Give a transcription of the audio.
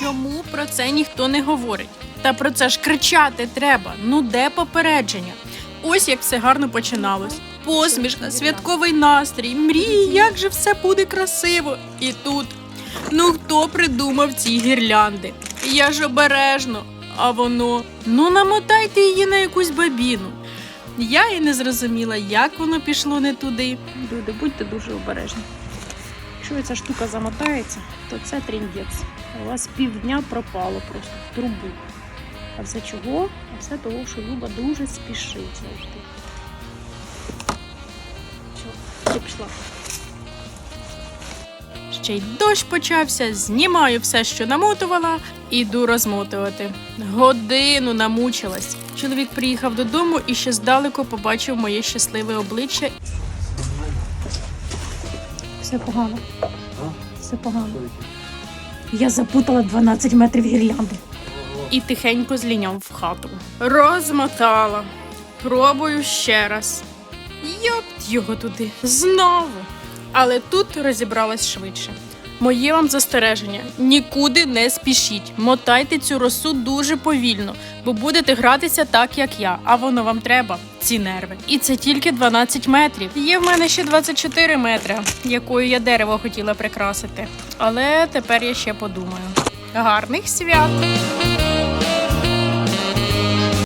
Чому про це ніхто не говорить? Та про це ж кричати треба. Ну де попередження? Ось як все гарно починалось. Посмішка, святковий настрій, мрії, як же все буде красиво. І тут. Ну хто придумав ці гірлянди? Я ж обережно, а воно. Ну намотайте її на якусь бабіну. Я і не зрозуміла, як воно пішло не туди. Люди, будьте дуже обережні. Якщо ця штука замотається, то це тріндець. У вас півдня пропало просто в трубу. А все чого? А все того, що Люба дуже спішить завжди. Що, я пішла. Ще й дощ почався, знімаю все, що намотувала, іду розмотувати. Годину намучилась. Чоловік приїхав додому і ще здалеку побачив моє щасливе обличчя. Все погано. Все погано. Я запутала 12 метрів гірлянди. І тихенько зліняв в хату. Розмотала. Пробую ще раз. Йоп його туди. Знову. Але тут розібралась швидше. Моє вам застереження: нікуди не спішіть. Мотайте цю росу дуже повільно, бо будете гратися так, як я. А воно вам треба, ці нерви. І це тільки 12 метрів. Є в мене ще 24 метри, якою я дерево хотіла прикрасити. Але тепер я ще подумаю. Гарних свят!